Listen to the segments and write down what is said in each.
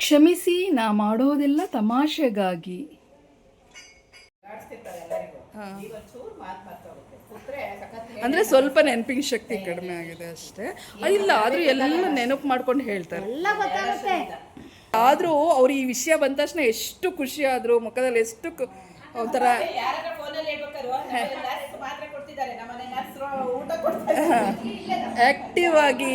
ಕ್ಷಮಿಸಿ ನಾ ಮಾಡೋದೆಲ್ಲ ತಮಾಷೆಗಾಗಿ. ಅಂದ್ರೆ ಸ್ವಲ್ಪ ನೆನಪಿನ ಶಕ್ತಿ ಕಡಿಮೆ ಆಗಿದೆ ಅಷ್ಟೇ. ಇಲ್ಲ ಆದ್ರೂ ಎಲ್ಲ ನೆನಪು ಮಾಡ್ಕೊಂಡು ಹೇಳ್ತಾರೆ. ಆದ್ರೂ ಅವ್ರು ಈ ವಿಷಯ ಬಂದ ತಕ್ಷಣ ಎಷ್ಟು ಖುಷಿ ಆದ್ರು ಮುಖದಲ್ಲಿ ಎಷ್ಟು ಒಂಥರ ಆಕ್ಟಿವ್ ಆಗಿ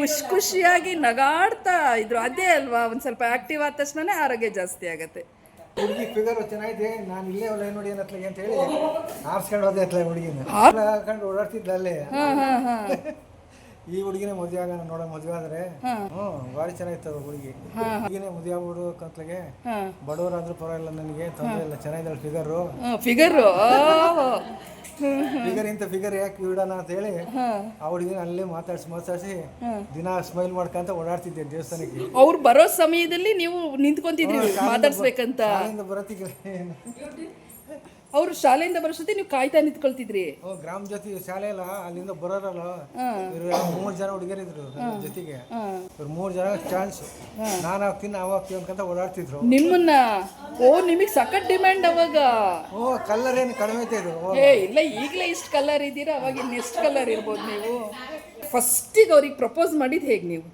ಖುಷಿ ಖುಷಿಯಾಗಿ ನಗಾಡ್ತಾ ಇದ್ರು. ಅದೇ ಅಲ್ವಾ ಒಂದು ಸ್ವಲ್ಪ ಆಕ್ಟಿವ್ ಆದ ತಕ್ಷಣನೇ ಆರೋಗ್ಯ ಜಾಸ್ತಿ ಆಗತ್ತೆ. ಹುಡುಗಿ ಫಿಗರ್ ಚೆನ್ನಾಗಿದೆ ನಾನು ಇಲ್ಲೇ ಒಳ್ಳೆ ನೋಡಿ ಅನ್ನತ್ಲಾಗೆ ಅಂತ ಹೇಳಿ ಆರ್ಸ್ಕೊಂಡು ಹೋದೆ ಅತ್ಲಾಗ ಹುಡುಗಿನ. ಹಾಕೊಂಡು ಓಡಾಡ್ತಿದ್ಲ ಅಲ್ಲೇ. ಈ ಹುಡುಗಿನೇ ಮದುವೆ ಆಗೋಣ ನೋಡ ಮದುವೆ ಆದ್ರೆ. ಹ್ಞೂ ಭಾರಿ ಚೆನ್ನಾಗಿತ್ತು ಹುಡುಗಿ. ಹುಡುಗಿನೇ ಮದುವೆ ಆಗ್ಬಿಡು ಕಂತ್ಲಾಗೆ. ಬಡವರಾದ್ರೂ ಪರವಾಗಿಲ್ಲ ನನಗೆ ತೊಂದರೆ ಇಲ್ಲ ಚೆನ್ನಾಗಿದ್ದಾಳೆ ಫಿಗರು ಫಿಗರು ಫಿಗರ್ ಇಂತ ಫಿಗರ್ ಯಾಕೆ ಬಿಡೋಣ ಅಂತ ಹೇಳಿ ಆ ಹುಡುಗಿನ ಅಲ್ಲೇ ಮಾತಾಡ್ಸಿ ಮಾತಾಡ್ಸಿ ದಿನ ಸ್ಮೈಲ್ ಮಾಡ್ಕಂತ ಓಡಾಡ್ತಿದ್ದೆ ದೇವಸ್ಥಾನಕ್ಕೆ. ಅವ್ರು ಬರೋ ಸಮಯದಲ್ಲಿ ನೀವು ನಿಂತ್ಕೊಂತಿದ್ರಿ ಮಾತಾಡ್ಸ್ಬೇಕಂತ. ಬರತ್ತಿಗೆ. ಅವ್ರು ಶಾಲೆಯಿಂದ ಬರೋಷ್ಟೊತ್ತಿ ನೀವು ಕಾಯ್ತಾ ನಿಂತ್ಕೊಳ್ತಿದ್ರಿ. ಓ ಗ್ರಾಮ ಜೊತೆ ಶಾಲೆ ಅಲ್ಲ ಅಲ್ಲಿಂದ ಬರೋರಲ್ಲ. ಇವ್ರು ಮೂರ್ ಜನ ಹುಡುಗಿಯರಿದ್ರು ಜೊತೆಗೆ. ಇವ್ರು ಮೂರ್ ಜನ ಚಾನ್ಸ್ ನಾನು ಹಾಕ್ತೀನಿ ನಾವು ಹಾಕ್ತೀವಿ ಅನ್ಕೊಂತ ಓಡಾಡ್ತಿದ್ರು. ನಿಮ್ಮನ್ನ ಓ ನಿಮಗ್ ಸಖತ್ ಡಿಮ್ಯಾಂಡ್ ಅವಾಗ. ಓ ಕಲ್ಲರ್ ಏನು ಕಡಿಮೆ ಐತೆ ಇದು? ಏ ಇಲ್ಲ ಈಗಲೇ ಇಷ್ಟು ಕಲರ್ ಇದ್ದೀರಾ? ಅವಾಗ ಇನ್ನು ಎಷ್ಟು ಕಲರ್ ಇರ್ಬೋದು ನೀವು? ಫಸ್ಟಿಗೆ ಅವ್ರಿಗೆ ಪ್ರಪೋಸ್ ಮಾಡಿದ್ದು ಹೇಗೆ ನೀವು?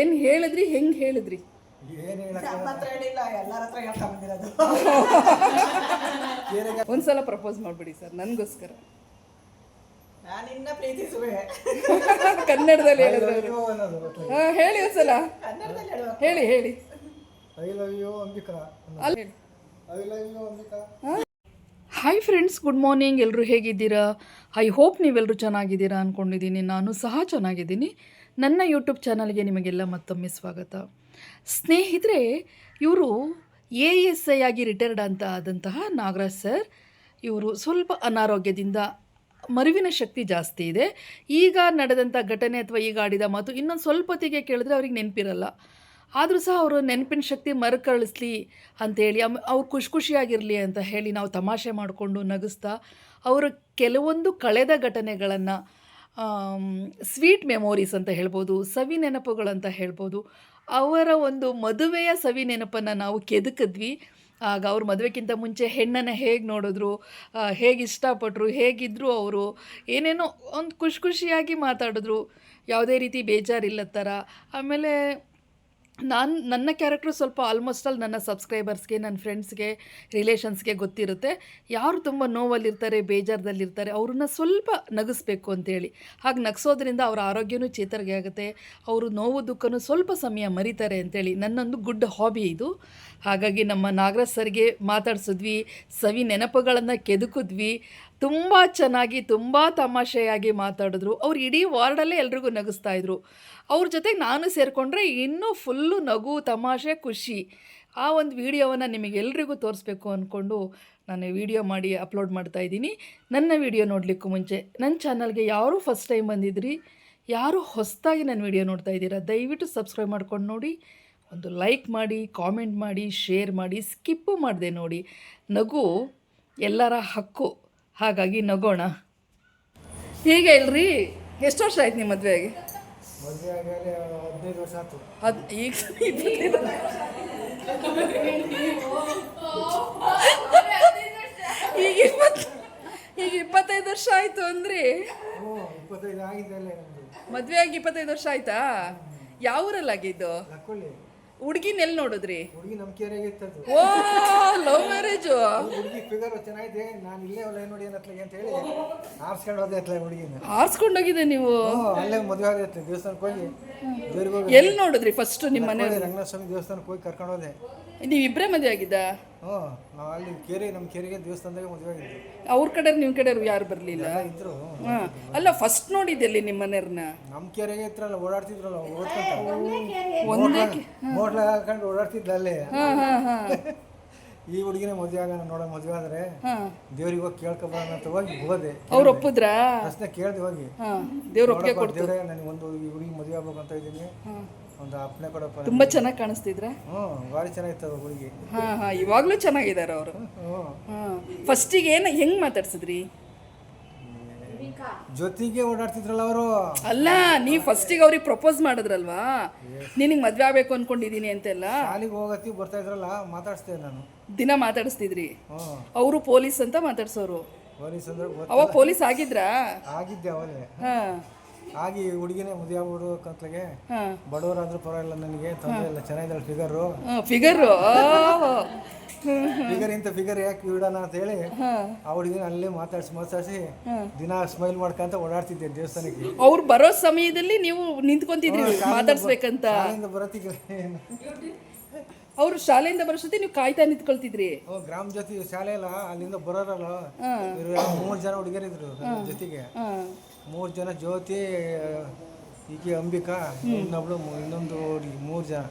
ಏನು ಹೇಳಿದ್ರಿ ಹೆಂಗೆ ಹೇಳಿದ್ರಿ? ಒಂದ್ಸಲ ಪ್ರಪೋಸ್ ಮಾಡ್ಬಿಡಿ ಸರ್ ನನ್ಗೋಸ್ಕರ. ನಾನು ಇನ್ನ ಪ್ರೀತಿಸುವೆ ಕನ್ನಡದಲ್ಲಿ ಹೇಳಿದ್ರು ಹೇಳಿ ಒಂದ್ಸಲ. ಹೇಳಿ ಹೇಳಿ. I love you Ambika. I love you Ambika. Hi friends good morning ಎಲ್ಲರೂ ಹೇಗಿದ್ದೀರಾ? ಐ ಹೋಪ್ ನೀವೆಲ್ಲರೂ ಚೆನ್ನಾಗಿದ್ದೀರಾ ಅಂದ್ಕೊಂಡಿದ್ದೀನಿ ನಾನು ಸಹ ಚೆನ್ನಾಗಿದ್ದೀನಿ. ನನ್ನ ಯೂಟ್ಯೂಬ್ ಚಾನಲ್ಗೆ ನಿಮಗೆಲ್ಲ ಮತ್ತೊಮ್ಮೆ ಸ್ವಾಗತ. ಸ್ನೇಹಿತರೆ, ಇವರು ಎ ಎಸ್ ಐ ಆಗಿ ರಿಟೈರ್ಡ್ ಅಂತ ಆದಂತಹ ನಾಗರಾಜ್ ಸರ್ ಇವರು ಸ್ವಲ್ಪ ಅನಾರೋಗ್ಯದಿಂದ ಮರುವಿನ ಶಕ್ತಿ ಜಾಸ್ತಿ ಇದೆ. ಈಗ ನಡೆದಂಥ ಘಟನೆ ಅಥವಾ ಈಗ ಆಡಿದ ಮಾತು ಇನ್ನೊಂದು ಸ್ವಲ್ಪ ಹೊತ್ತಿಗೆ ಕೇಳಿದ್ರೆ ಅವ್ರಿಗೆ ನೆನಪಿರಲ್ಲ. ಆದರೂ ಸಹ ಅವರು ನೆನಪಿನ ಶಕ್ತಿ ಮರುಕಳಿಸ್ಲಿ ಅಂತೇಳಿ ಅವ್ರು ಖುಷಿ ಖುಷಿಯಾಗಿರಲಿ ಅಂತ ಹೇಳಿ ನಾವು ತಮಾಷೆ ಮಾಡಿಕೊಂಡು ನಗಿಸ್ತಾ, ಅವರು ಕೆಲವೊಂದು ಕಳೆದ ಘಟನೆಗಳನ್ನು ಸ್ವೀಟ್ ಮೆಮೊರೀಸ್ ಅಂತ ಹೇಳ್ಬೋದು, ಸವಿ ನೆನಪುಗಳಂತ ಹೇಳ್ಬೋದು ಅವರ ಒಂದು ಮದುವೆಯ ಸವಿ ನೆನಪನ್ನು ನಾವು ಕೆದಕಿದ್ವಿ. ಆಗ ಅವ್ರ ಮದುವೆಗಿಂತ ಮುಂಚೆ ಹೆಣ್ಣನ್ನು ಹೇಗೆ ನೋಡಿದ್ರು ಹೇಗೆ ಇಷ್ಟಪಟ್ಟರು ಹೇಗಿದ್ದರು ಅವರು, ಏನೇನೋ ಒಂದು ಖುಷಿ ಖುಷಿಯಾಗಿ ಮಾತಾಡಿದ್ರು. ಯಾವುದೇ ರೀತಿ ಬೇಜಾರಿಲ್ಲ ಥರ. ಆಮೇಲೆ ನಾನು, ನನ್ನ ಕ್ಯಾರೆಕ್ಟ್ರು ಸ್ವಲ್ಪ ಆಲ್ಮೋಸ್ಟ್ ಆಲ್ ನನ್ನ ಸಬ್ಸ್ಕ್ರೈಬರ್ಸ್ಗೆ ನನ್ನ ಫ್ರೆಂಡ್ಸ್ಗೆ ರಿಲೇಷನ್ಸ್ಗೆ ಗೊತ್ತಿರುತ್ತೆ. ಯಾರು ತುಂಬ ನೋವಲ್ಲಿರ್ತಾರೆ, ಬೇಜಾರದಲ್ಲಿರ್ತಾರೆ, ಅವ್ರನ್ನ ಸ್ವಲ್ಪ ನಗಿಸ್ಬೇಕು ಅಂತೇಳಿ ಹಾಗೆ ನಗಿಸೋದ್ರಿಂದ ಅವರ ಆರೋಗ್ಯನೂ ಚೇತರಿಕೆ ಆಗುತ್ತೆ. ಅವರು ನೋವು, ದುಃಖನೂ ಸ್ವಲ್ಪ ಸಮಯ ಮರಿತಾರೆ ಅಂತೇಳಿ ನನ್ನೊಂದು ಗುಡ್ ಹಾಬಿ ಇದು. ಹಾಗಾಗಿ ನಮ್ಮ ನಾಗರಾಜ್ ಸರ್ಗೆ ಮಾತಾಡಿಸಿದ್ವಿ, ಸವಿ ನೆನಪುಗಳನ್ನು ಕೆದಕಿದ್ವಿ ತುಂಬ ಚೆನ್ನಾಗಿ, ತುಂಬ ತಮಾಷೆಯಾಗಿ ಮಾತಾಡಿದ್ರು. ಅವ್ರು ಇಡೀ ವಾರ್ಡಲ್ಲೇ ಎಲ್ರಿಗೂ ನಗಿಸ್ತಾ ಇದ್ರು. ಅವ್ರ ಜೊತೆಗೆ ನಾನು ಸೇರಿಕೊಂಡ್ರೆ ಇನ್ನೂ ಫುಲ್ಲು ನಗು, ತಮಾಷೆ, ಖುಷಿ. ಆ ಒಂದು ವಿಡಿಯೋವನ್ನು ನಿಮಗೆಲ್ರಿಗೂ ತೋರಿಸ್ಬೇಕು ಅಂದ್ಕೊಂಡು ನಾನು ವಿಡಿಯೋ ಮಾಡಿ ಅಪ್ಲೋಡ್ ಮಾಡ್ತಾ ಇದ್ದೀನಿ. ನನ್ನ ವಿಡಿಯೋ ನೋಡಲಿಕ್ಕೂ ಮುಂಚೆ ನನ್ನ ಚಾನಲ್ಗೆ ಯಾರು ಫಸ್ಟ್ ಟೈಮ್ ಬಂದಿದ್ರಿ, ಯಾರು ಹೊಸದಾಗಿ ನನ್ನ ವಿಡಿಯೋ ನೋಡ್ತಾ ಇದ್ದೀರಾ, ದಯವಿಟ್ಟು ಸಬ್ಸ್ಕ್ರೈಬ್ ಮಾಡ್ಕೊಂಡು ನೋಡಿ. ಒಂದು ಲೈಕ್ ಮಾಡಿ, ಕಾಮೆಂಟ್ ಮಾಡಿ, ಶೇರ್ ಮಾಡಿ, ಸ್ಕಿಪ್ಪು ಮಾಡಿದೆ ನೋಡಿ. ನಗು ಎಲ್ಲರ ಹಕ್ಕು. ಹಾಗಾಗಿ ನಗೋಣ. ಹೀಗೆ ಇಲ್ರಿ? ಎಷ್ಟು ವರ್ಷ ಆಯ್ತು ನಿಮ್ಮ ಮದುವೆ ಆಗಿ ಈಗ ಈಗ ಇಪ್ಪತ್ತು, ಈಗ ಇಪ್ಪತ್ತೈದು ವರ್ಷ ಆಯಿತು ಅಂದರೆ? ಮದ್ವೆ ಆಗಿ ಇಪ್ಪತ್ತೈದು ವರ್ಷ ಆಯ್ತಾ? ಯಾವ ಊರಲ್ಲಿ ಆಗಿದ್ದು ಲಕ್ಕೊಳ್ಳಿ ಹುಡ್ಗಿನ ಎಲ್ಲಿ ನೋಡಿದ್ರಿ? ಹುಡುಗಿ ನಮ್ಮ ಕೇರಿಯಾಗೆ ಇತ್ತದು. ಓ ಲವ್ ಮ್ಯಾರೇಜು ಹುಡುಗಿ ಫಿಗರ್ ಚೆನ್ನಾಗಿದೆ ನಾನು ಇಲ್ಲೇ ಒಳ್ಳೆ ನೋಡಿ ಅನ್ನತ್ಲಾಗೆ ಅಂತ ಹೇಳಿ ಆರ್ಸ್ಕೊಂಡು ಹೋದೆ ಅತ್ಲಾಗ ಹುಡುಗಿನ. ಆರಿಸ್ಕೊಂಡೋಗಿದೆ ನೀವು? ಹ್ಞೂ ಅಲ್ಲೇ ಮದುವೆ ಆಗೈತೆ ದೇವಸ್ಥಾನಕ್ಕೆ ಹೋಗಿ ದೇವ್ರಿಗೆ ಹೋಗಿ. ಎಲ್ಲಿ ನೋಡಿದ್ರಿ ಫಸ್ಟ್ ನಿಮ್ಮ ಮನೆ ರಂಗನಾಥ ಸ್ವಾಮಿ ದೇವಸ್ಥಾನಕ್ಕೆ ಹೋಗಿ ಕರ್ಕೊಂಡು ಹೋದೆ. ನೀವು ಇಬ್ಬರೇ ಮದುವೆ ಆಗಿದ್ದ? ಹ್ಞೂ ನಾವು ಅಲ್ಲಿ ಕೇರಿ ನಮ್ಮ ಕೇರಿಗೆ ದೇವಸ್ಥಾನದಾಗ ಮದುವೆ ಆಗಿದ್ವಿ. ಅವ್ರ ಕಡೆ ನಿಮ್ಮ ಕಡೆ ಯಾರು ಬರಲಿಲ್ಲ? ಎಲ್ಲ ಇದ್ರು. ಹಾಂ ಅಲ್ಲ ಫಸ್ಟ್ ನೋಡಿದ್ದೆಲ್ಲಿ ನಿಮ್ಮ ಮನೆಯವ್ರನ್ನ? ನಮ್ಮ ಕೆರೆಗೆ ಇತ್ರಲ್ಲ ಓಡಾಡ್ತಿದ್ರಲ್ಲ ಒಂದೇ ಮೋಟ್ಲ ಹಾಕೊಂಡು ಓಡಾಡ್ತಿದ್ಲ ಅಲ್ಲೇ. ಹಾಂ ಹಾಂ ಹಾಂ. ಈ ಹುಡುಗಿನೇ ಮದುವೆ ಆಗೋಣ ನೋಡೋ ಮದುವೆ ಆದ್ರೆ ಹಾಂ. ದೇವ್ರಿಗೆ ಹೋಗಿ ಕೇಳ್ಕೊಬರೋಣ ಅಂತ ಹೋಗಿ ಹೋದೆ. ಅವ್ರು ಒಪ್ಪಿದ್ರ? ಪ್ರಶ್ನೆ ಕೇಳ್ದೆ ಹೋಗಿ. ಹಾಂ ದೇವ್ರ ಒಪ್ಪಿಗೆ ಕೊಡ್ತೀವಿ ದೇವ್ರೇ ನನಗೆ ಒಂದು ಈ ಹುಡುಗಿ ಮದುವೆ ಆಗ್ಬೇಕು ಅಂತ ಇದ್ದೀನಿ ಒಂದು ಅಪ್ಪಣೆ ಕೊಡಪ್ಪ ತುಂಬಾ ಚೆನ್ನಾಗಿ ಕಾಣಿಸ್ತಿದ್ರ? ಹ್ಞೂ ಭಾರಿ ಚೆನ್ನಾಗಿತ್ತು ಹುಡುಗಿ. ಹಾಂ ಹಾಂ ಇವಾಗಲೂ ಚೆನ್ನಾಗಿದ್ದಾರೆ ಅವರು. ಹ್ಞೂ. ಹಾ ಫಸ್ಟಿಗೆ ಏನು ಹೆಂಗ್ ಮಾತಾಡ್ಸಿದ್ರಿ? ಜೊತೆಗೆ ಓಡಾಡ್ತಿದ್ರಲ್ಲ ಅವರು? ಅಲ್ಲ ನೀ ಫಸ್ಟಿಗೆ ಅವ್ರಿಗೆ ಪ್ರಪೋಸ್ ಮಾಡಿದ್ರಲ್ವಾ? ನಿನಗೆ ಮದ್ವೆ ಆಗ್ಬೇಕು ಅನ್ಕೊಂಡಿದೀನಿ ಅಂತೆಲ್ಲ? ಶಾಲೆಗೆ ಹೋಗತ್ತಿ ಬರ್ತಾ ಇದ್ರಲ್ಲ ಮಾತಾಡ್ಸ್ತೇನೆ ನಾನು. ದಿನ ಮಾತಾಡಿಸ್ತಿದ್ರಿ. ಹ್ಞೂ. ಅವರು ಪೊಲೀಸ್ ಅಂತ ಮಾತಾಡ್ಸೋರು. ಪೊಲೀಸ್ ಅಂದ್ರೆ ಗೊತ್ತ ಅವಾಗ ಪೊಲೀಸ್ ಆಗಿದ್ರಾ? ಆಗಿದ್ದೆ ಅವಲೇ ಹಾ. ಆಗಿ ಹುಡುಗಿನೇ ಮದುವೆ ಆಗ್ಬಿಡು ಕಂತ್ಲಗೆ. ಬಡವರಾದ್ರೂ ಪರವಾಗಿಲ್ಲ ನನಗೆ ತೊಂದರೆ ಇಲ್ಲ ಚೆನ್ನಾಗಿದ್ದಾಳೆ ಫಿಗರು ಫಿಗರು ಫಿಗರ್ ಇಂತ ಫಿಗರ್ ಯಾಕೆ ಬಿಡೋಣ ಅಂತ ಹೇಳಿ ಆ ಹುಡುಗಿನ ಅಲ್ಲೇ ಮಾತಾಡ್ಸಿ ಮಾತಾಡ್ಸಿ ದಿನ ಸ್ಮೈಲ್ ಮಾಡ್ಕೊಂತ ಓಡಾಡ್ತಿದ್ದೆ ದೇವಸ್ಥಾನಕ್ಕೆ. ಅವ್ರು ಬರೋ ಸಮಯದಲ್ಲಿ ನೀವು ನಿಂತ್ಕೊಂತಿದ್ರಿ ಮಾತಾಡ್ಸ್ಬೇಕಂತ. ಬರತ್ತಿಗೆ. ಅವ್ರು ಶಾಲೆಯಿಂದ ಬರೋಷ್ಟೊತ್ತಿ ನೀವು ಕಾಯ್ತಾ ನಿಂತ್ಕೊಳ್ತಿದ್ರಿ. ಓ ಗ್ರಾಮ ಜೊತೆ ಶಾಲೆ ಅಲ್ಲ ಅಲ್ಲಿಂದ ಬರೋರಲ್ಲ. ಮೂರು ಜನ ಹುಡುಗಿಯರಿದ್ರು ಜೊತೆಗೆ. ಮೂರ್ ಜನ ಜ್ಯೋತಿ ಈಕೆ ಅಂಬಿಕಾ ಇನ್ನೊಬ್ಳು ಇನ್ನೊಂದು ಹುಡುಗಿ ಮೂರು ಜನ.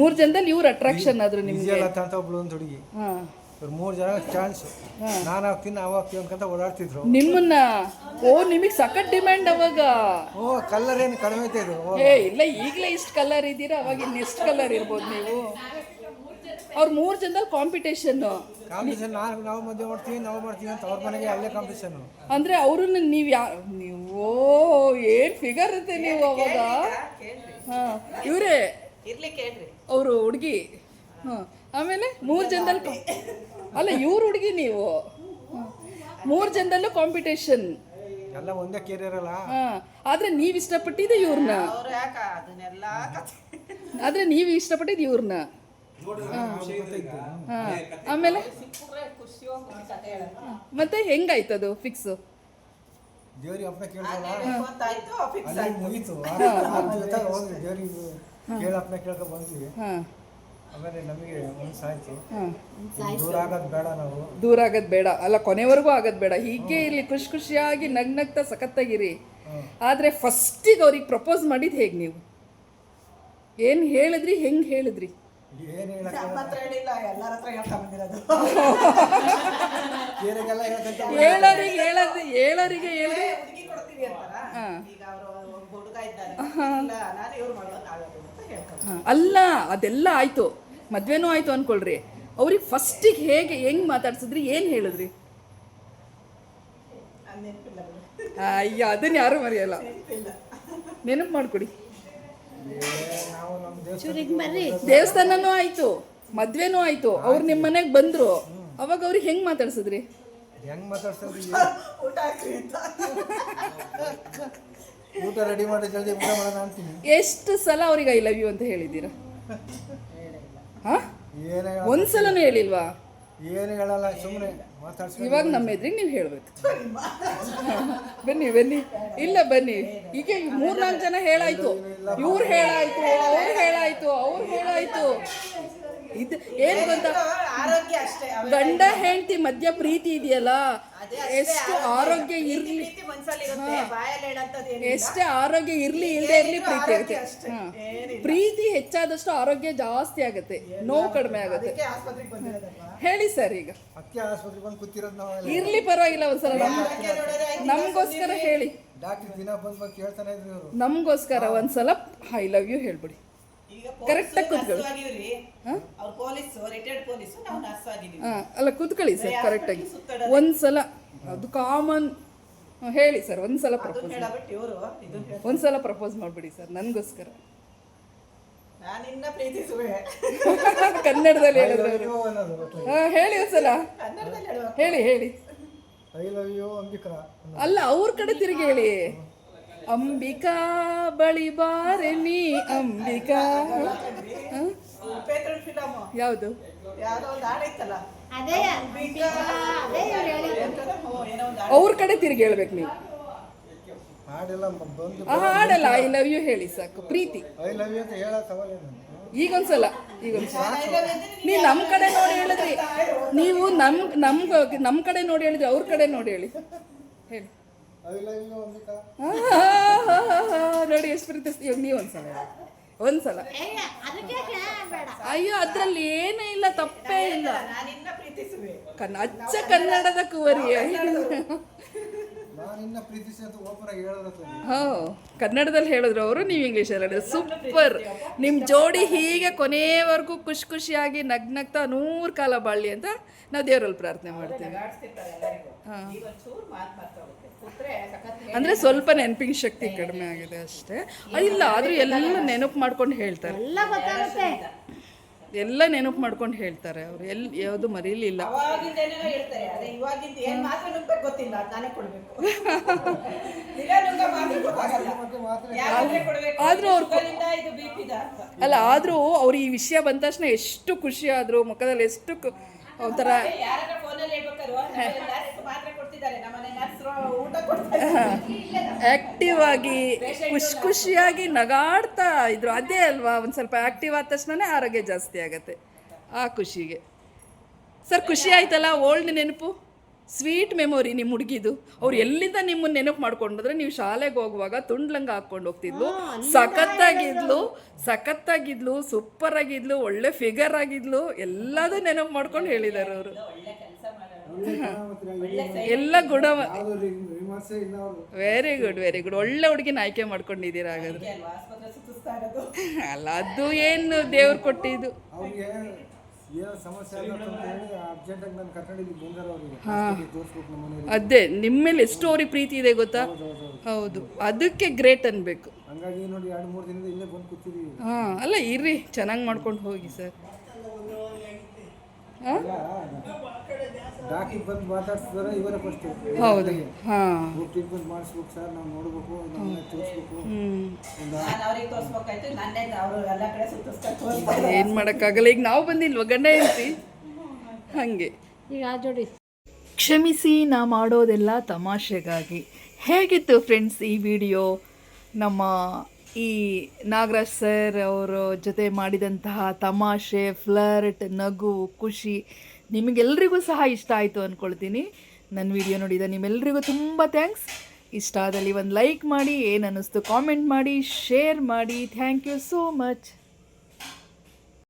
ಮೂರು ಜನದಲ್ಲಿ ಇವ್ರು ಅಟ್ರಾಕ್ಷನ್ ಆದ್ರು ನಿಮ್ಗೆ. ಅಂತ ಒಬ್ಳು ಒಂದು ಹುಡುಗಿ. ಮೂರು ಜನ ಚಾನ್ಸ್ ನಾನು ಹಾಕ್ತೀನಿ ನಾವು ಹಾಕ್ತೀವಿ ಅಂತ ಓಡಾಡ್ತಿದ್ರು. ನಿಮ್ಮನ್ನ ಓ ನಿಮಗ್ ಸಖತ್ ಡಿಮ್ಯಾಂಡ್ ಅವಾಗ. ಓ ಕಲರ್ ಏನು ಕಡಿಮೆ ಐತೆ ಇದು. ಏ ಇಲ್ಲ ಈಗಲೇ ಇಷ್ಟು ಕಲರ್ ಇದ್ದೀರಾ ಅವಾಗ ಇನ್ನು ಎಷ್ಟು ಕಲರ್ ಇರ್ಬೋದು ನೀವು? ಅವ್ರ ಮೂರು ಜನದಲ್ಲಿ ಕಾಂಪಿಟೇಷನ್ ಕಾಂಪಿಟೇಷನ್ ನಾನು ನಾವು ಮದುವೆ ಮಾಡ್ತೀವಿ ನಾವು ಮಾಡ್ತೀವಿ ಅಂತ ಅವ್ರ ಮನೆಗೆ ಅಲ್ಲೇ ಕಾಂಪಿಟೇಷನ್ ಅಂದ್ರೆ ಅವ್ರನ್ನ ನೀವ್ ಯಾ ನೀವು ಓ ಏನ್ ಫಿಗರ್ ಇರುತ್ತೆ ನೀವು ಅವಾಗ? ಹಾ ಇವರೇ? ಇರ್ಲಿ ಕೇಳ್ರಿ. ಅವರು ಹುಡುಗಿ. ಹಾ ಆಮೇಲೆ ಮೂರ್ ಜನದಲ್ಲಿ ಅಲ್ಲ ಇವ್ರ ಹುಡುಗಿ ನೀವು. ಮೂರು ಮೂರ್ ಜನದಲ್ಲೂ ಕಾಂಪಿಟೇಷನ್ ಎಲ್ಲ ಒಂದೇ ಕೇರಿಯರ್ ಅಲ್ಲ. ಹಾ ಆದ್ರೆ ನೀವ್ ಇಷ್ಟಪಟ್ಟಿದ್ದು ಇವ್ರನ್ನ ಅವ್ರು ಯಾಕ ಅದನ್ನೆಲ್ಲ ಆದ್ರೆ ನೀವ್ ಇಷ್ಟಪಟ್ಟಿದ್ದು ಇವ್ರನ್ನ ಆಮೇಲೆ? ಮತ್ತೆ ಹೆಂಗಾಯ್ತದು ಫಿಕ್ಸ್ ದೇವ್ರಿಗೆ ಅಪ್ಪನ ಮುಗೀತು. ದೇವ್ರಿಗೆ ಕೇಳ್ಕೊ ಬಂದ್ವಿ. ಆಮೇಲೆ ನಮಗೆ ದೂರ ಆಗೋದು ಬೇಡ ನಾವು. ದೂರ ಆಗೋದ್ ಬೇಡ. ಅಲ್ಲ ಕೊನೆವರೆಗೂ ಆಗೋದು ಬೇಡ. ಹೀಗೆ ಇಲ್ಲಿ ಖುಷಿ ಖುಷಿಯಾಗಿ ನಗ್ನಗ್ತಾ ಸಖತ್ತಾಗಿರಿ. ಆದ್ರೆ ಫಸ್ಟಿಗೆ ಅವ್ರಿಗೆ ಪ್ರಪೋಸ್ ಮಾಡಿದ್ ಹೇಗ್ ನೀವು? ಏನ್ ಹೇಳಿದ್ರಿ ಹೆಂಗ್ ಹೇಳಿದ್ರಿ? ಏನು ಹೇಳಕ್ಕ ಹೇಳರಿಗೆ ಹೇಳಿ ಹೇಳಿಲ್ಲ ಎಲ್ಲರ ಹತ್ರ ಹೇಳ್ತಾ ಬಂದಿರೋದು. ಕೇರಿಗೆಲ್ಲ ಹೇಳ್ಕೊಂತ ಹೇಳೋರಿಗೆ ಹೇಳೋದು ಹೇಳೋರಿಗೆ ಹೇಳಿದ್ರಿ ಹುಡುಗಿ ಕೊಡ್ತೀವಿ ಅಂತಾರ ಈಗ ಅವರು ಹುಡುಗ ಇದ್ದಾರೆ ಇಲ್ಲ ನಾನು ಇವ್ರು ಮಾಡೋದು ಆಗೋದು ಅಂತ ಹೇಳ್ಕೊಂಡು ಅಲ್ಲ ಅದೆಲ್ಲ ಆಯ್ತು. ಮದ್ವೆನೂ ಆಯ್ತು ಅನ್ಕೊಳ್ರಿ. ಅವ್ರಿಗೆ ಫಸ್ಟಿಗೆ ಹೇಗೆ ಹೆಂಗ್ ಮಾತಾಡ್ಸಿದ್ರಿ ಏನ್ ಹೇಳಿದ್ರಿ? ಅಯ್ಯೋ ಅದನ್ನ ಯಾರು ಮರೆಯಲ್ಲ. ನೆನಪು ಮಾಡ್ಕೊಡಿ. ದೇವಸ್ಥಾನನೂ ಆಯ್ತು ಮದ್ವೆನೂ ಆಯ್ತು. ಅವ್ರು ನಿಮ್ಮ ಮನೆಗೆ ಬಂದ್ರು. ಅವಾಗ ಅವ್ರಿಗೆ ಹೆಂಗ್ ಮಾತಾಡ್ಸಿದ್ರಿ? ಹೆಂಗ್ ಮಾತಾಡ್ಸಿದ್ರಿ? ಊಟ ಹಾಕ್ರಿ ಅಂತ ಊಟ ರೆಡಿ ಮಾಡಿ ಜಲ್ದಿ ಊಟ ಮಾಡೋಣ ಅಂತೀನಿ. ಎಷ್ಟು ಸಲ ಅವ್ರಿಗೆ ಐ ಲವ್ ಯು ಅಂತ ಹೇಳಿದ್ದೀರಾ? ಹಾ? ಒಂದ್ಸಲನೂ ಹೇಳಿಲ್ವಾ? ಏನು ಹೇಳಲ್ಲ ಸುಮ್ಮನೆ ಇವಾಗ ನಮ್ಮ ಎದ್ರಿಗೆ ನೀವು ಹೇಳ್ಬೇಕು. ಬನ್ನಿ ಬನ್ನಿ. ಇಲ್ಲ ಬನ್ನಿ. ಈಗ ಮೂರ್ನಾಲ್ಕು ಜನ ಹೇಳಾಯ್ತು. ಇವ್ರು ಹೇಳಾಯ್ತು ಅವ್ರು ಹೇಳಾಯ್ತು ಅವ್ರು ಹೇಳಾಯ್ತು. ಇದು ಏನು ಗೊತ್ತಾ? ಆರೋಗ್ಯ ಅಷ್ಟೇ ಗಂಡ ಹೆಂಡತಿ ಮಧ್ಯ ಪ್ರೀತಿ ಇದೆಯಲ್ಲ? ಅಷ್ಟೇ ಎಷ್ಟು ಆರೋಗ್ಯ ಇರ್ಲಿ. ಎಷ್ಟೇ ಆರೋಗ್ಯ ಇರ್ಲಿ ಇಲ್ಲದೆ ಇರ್ಲಿ ಪ್ರೀತಿ ಆಗುತ್ತೆ. ಅಷ್ಟೇ. ಪ್ರೀತಿ ಹೆಚ್ಚಾದಷ್ಟು ಆರೋಗ್ಯ ಜಾಸ್ತಿ ಆಗುತ್ತೆ. ನೋವು ಕಡಿಮೆ ಆಗುತ್ತೆ. ಅದಕ್ಕೆ ಆಸ್ಪತ್ರೆಗೆ ಬಂದಿರೋದಲ್ವಾ? ಹೇಳಿ ಸರ್ ಈಗ. ಇರ್ಲಿ ಪರವಾಗಿಲ್ಲ ಒಂದ್ಸಲ. ನಮ್ಗೋಸ್ಕರ ಹೇಳಿ. ಡಾಕ್ಟ್ರ್ ದಿನ ಬಂದು ಬಂದು ಕೇಳ್ತಾನೆ ಇದ್ರು ಇವರು. ನಮ್ಗೋಸ್ಕರ ಒಂದ್ಸಲ ಐ ಲವ್ ಯು ಹೇಳ್ಬಿಡಿ. ಈಗ Correct ಆಗಿ ಕೂತ್ಕೊಳ್ಳಿ. ನರ್ಸ್ ಆಗಿವ್ರಿ. ಅವ್ರ ಪೊಲೀಸ್ ರಿಟೈರ್ಡ್ ಪೊಲೀಸ್ ನಾವು ನರ್ಸ್ ಆಗಿದೀವಿ. ಹಾ ಅಲ್ಲ ಕೂತ್ಕೊಳ್ಳಿ ಸರ್ ಕರೆಕ್ಟಾಗಿ ಒಂದ್ಸಲ ಅದು ಕಾಮನ್ ಹೇಳಿ ಸರ್ ಒಂದ್ಸಲ ಅದನ್ನ ಪ್ರಪೋಸ್ ಹೇಳಬಿಟ್ಟು ಇವರು ಇದನ್ನ ಹೇಳ ಒಂದ್ಸಲ ಪ್ರಪೋಸ್ ಮಾಡ್ಬಿಡಿ ಸರ್ ನನಗೋಸ್ಕರ. ನಾನಿನ್ನ ಪ್ರೀತಿಸುವೆ. ಕನ್ನಡದಲ್ಲಿ ಹೇಳಿದ್ರು ಅನ್ನೋದು ಗೊತ್ತಾಯ್ತು. ಹೇಳಿ ಒಂದ್ಸಲ. ಕನ್ನಡದಲ್ಲಿ ಹೇಳುವ. ಹೇಳಿ ಹೇಳಿ. I love you Ambika. ಅಲ್ಲ ಅವ್ರ ಕಡೆ ತಿರುಗಿ ಹೇಳಿ. ಅಂಬಿಕಾ ಬಳಿ ಬಾರೆ ನೀ ಅಂಬಿಕಾ. ಯಾವುದು? ಅವ್ರ ಕಡೆ ತಿರುಗಿ ಹೇಳ್ಬೇಕು ನೀವು. ಹಾಡೆಲ್ಲ ಬಂದು ಆ ಹಾಡಲ್ಲ ಐ ಲವ್ ಯು ಹೇಳಿ ಸಾಕು. ಪ್ರೀತಿ. ಐ ಲವ್ ಯು ಅಂತ ಹೇಳಕ್ ಈಗೊಂದ್ಸಲ ಈಗೊಂದ್ಸಲ. ನೀವು ನಮ್ಮ ಕಡೆ ನೋಡಿ ಹೇಳಿದ್ರಿ. ನೀವು ನಮ್ ನಮ್ ನಮ್ಮ ಕಡೆ ನೋಡಿ ಹೇಳಿದ್ರಿ ಅವ್ರ ಕಡೆ ನೋಡಿ ಹೇಳಿ. ಹೇಳಿ. ನೋಡಿ ಎಷ್ಟು ಪ್ರೀತಿಸ್ತೀವಿ ಇವಾಗ ನೀವು ಒಂದ್ಸಲ. ಒಂದ್ಸಲ. ಅಯ್ಯೋ ಅದ್ರಲ್ಲಿ ಏನೇ ಇಲ್ಲ ತಪ್ಪೇ ಇಲ್ಲ. ಕನ್ನ ಅಚ್ಚ ಕನ್ನಡದ ಕುವರಿ. ಹೋ ಕನ್ನಡದಲ್ಲಿ ಹೇಳಿದ್ರು ಅವರು ನೀವು ಇಂಗ್ಲೀಷಲ್ಲಿ ಅಲ್ಲಿ ಸೂಪರ್ ನಿಮ್ಮ ಜೋಡಿ ಹೀಗೆ ಕೊನೆಯವರೆಗೂ ಖುಷಿ ಖುಷಿಯಾಗಿ ನಗ್ನಗ್ತಾ ನೂರು ಕಾಲ ಬಾಳಿ ಅಂತ ನಾವು ದೇವರಲ್ಲಿ ಪ್ರಾರ್ಥನೆ ಮಾಡ್ತೀವಿ. ಹಾಂ. ಅಂದರೆ ಸ್ವಲ್ಪ ನೆನಪಿನ ಶಕ್ತಿ ಕಡಿಮೆ ಆಗಿದೆ ಅಷ್ಟೇ. ಇಲ್ಲ ಆದರೂ ಎಲ್ಲ ನೆನಪು ಮಾಡ್ಕೊಂಡು ಹೇಳ್ತಾರೆ. ಎಲ್ಲ ನೆನಪು ಮಾಡ್ಕೊಂಡು ಹೇಳ್ತಾರೆ ಅವರು. ಎಲ್ಲಿ ಯಾವುದು ಮರೀಲಿಲ್ಲ. ಅವಾಗಿಂದ ಏನೇನೋ ಹೇಳ್ತಾರೆ. ಅದೇ ಇವಾಗಿಂದ ಏನ್ ಮಾತ್ರ ನುಗ್ಬೇಕು ಗೊತ್ತಿಲ್ಲ ಅದ್ ನಾನೇ ಕೊಡ್ಬೇಕು. ನಿಜ ನುಗ್ಗ ಮಾತ್ರ ಗೊತ್ತಾಗಲ್ಲ. ಮತ್ತೆ ಮಾತ್ರ ಯಾರಾದ್ರೆ ಕೊಡ್ಬೇಕು? ಆದ್ರೂ ಅವ್ರು ಕೊ- ಇದು ಬಿ ಅಂತ ಅಲ್ಲ ಆದರೂ ಅವ್ರು ಈ ವಿಷಯ ಬಂದ ತಕ್ಷಣ ಎಷ್ಟು ಖುಷಿ ಆದ್ರು ಮುಖದಲ್ಲಿ ಎಷ್ಟು ಕು- ಒಂಥರ ಯಾರಾದ್ರೂ ಫೋನಲ್ಲಿ ಹೇಳ್ಬೇಕಾದ್ರು ನರ್ಸ್ ಮಾತ್ರ ಆಕ್ಟಿವ್ ಆಗಿ ಖುಷಿ ಖುಷಿಯಾಗಿ ನಗಾಡ್ತಾ ಇದ್ರು. ಅದೇ ಅಲ್ವಾ ಒಂದು ಸ್ವಲ್ಪ ಆಕ್ಟಿವ್ ಆದ ತಕ್ಷಣನೇ ಆರೋಗ್ಯ ಜಾಸ್ತಿ ಆಗತ್ತೆ. ಆ ಖುಷಿಗೆ. ಸರ್ ಖುಷಿ ಆಯ್ತಲ್ಲ? ಓಲ್ಡ್ ನೆನಪು? ಸ್ವೀಟ್ ಮೆಮೊರಿ ನಿಮ್ಮ ಹುಡುಗಿದು. ಅವ್ರು ಎಲ್ಲಿಂದ ನಿಮ್ಮನ್ನ ನೆನಪು ಮಾಡ್ಕೊಂಡ್ರೆ ನೀವು ಶಾಲೆಗೆ ಹೋಗುವಾಗ ತುಂಡ್ಲಂಗ ಹಾಕೊಂಡು ಹೋಗ್ತಿದ್ಲು. ಸಖತ್ತಾಗಿದ್ಲು ಸಖತ್ತಾಗಿದ್ಲು ಸೂಪರ್ ಆಗಿದ್ಲು ಒಳ್ಳೆ ಫಿಗರ್ ಆಗಿದ್ಲು. ಎಲ್ಲದೂ ನೆನಪು ಮಾಡ್ಕೊಂಡು ಹೇಳಿದ್ದಾರೆ ಅವರು. ಎಲ್ಲ ಗುಡ ವೆರಿ ಗುಡ್ ವೆರಿ ಗುಡ್ ಒಳ್ಳೆ ಹುಡುಗಿನ ಆಯ್ಕೆ ಮಾಡ್ಕೊಂಡಿದ್ದೀರಾ ಹಾಗಾದ್ರೆ? ಅಲ್ಲ ಅದು ಏನು ದೇವ್ರು ಕೊಟ್ಟಿದ್ದು? ಅದೇ ನಿಮ್ಮ ಮೇಲೆ ಎಷ್ಟು ಅವ್ರಿಗೆ ಪ್ರೀತಿ ಇದೆ ಗೊತ್ತಾ? ಹೌದು ಅದಕ್ಕೆ ಗ್ರೇಟ್ ಅನ್ಬೇಕು. ಹಾಂ ಅಲ್ಲ ಇರ್ರಿ ಚೆನ್ನಾಗಿ ಮಾಡ್ಕೊಂಡು ಹೋಗಿ ಸರ್ ಡಾಕಿಗೆ ಬಂದು ಮಾತಾಡ್ತಿದಾರೆ ಇವರೇ ಫಸ್ಟ್ ಹೌದು. ಹಾಂ. ಏನು ಮಾಡೋಕ್ಕಾಗಲ್ಲ ಈಗ ನಾವು ಬಂದಿಲ್ವ ಗಂಡ ಹೇಳ್ತಿ ಹಾಗೆ. ಈಗ ಆ ಜೋಡಿ. ಕ್ಷಮಿಸಿ ನಾ ಮಾಡೋದೆಲ್ಲ ತಮಾಷೆಗಾಗಿ. ಹೇಗಿತ್ತು ಫ್ರೆಂಡ್ಸ್ ಈ ವಿಡಿಯೋ ನಮ್ಮ ಈ ನಾಗರಾಜ್ ಸರ್ ಅವರ ಜೊತೆ ಮಾಡಿದಂತಹ ತಮಾಷೆ ಫ್ಲರ್ಟ್ ನಗು, ಖುಷಿ ನಿಮಗೆಲ್ಲರಿಗೂ ಸಹ ಇಷ್ಟ ಆಯಿತು ಅಂದ್ಕೊಳ್ತೀನಿ ನನ್ನ ವಿಡಿಯೋ ನೋಡಿದ ನಿಮ್ಮೆಲ್ಲರಿಗೂ ತುಂಬ ಥ್ಯಾಂಕ್ಸ್ ಇಷ್ಟ ಆದಲ್ಲಿ ಒಂದು ಲೈಕ್ ಮಾಡಿ, ಏನು ಅನ್ನಿಸ್ತು ಕಾಮೆಂಟ್ ಮಾಡಿ ಶೇರ್ ಮಾಡಿ. Thank you so much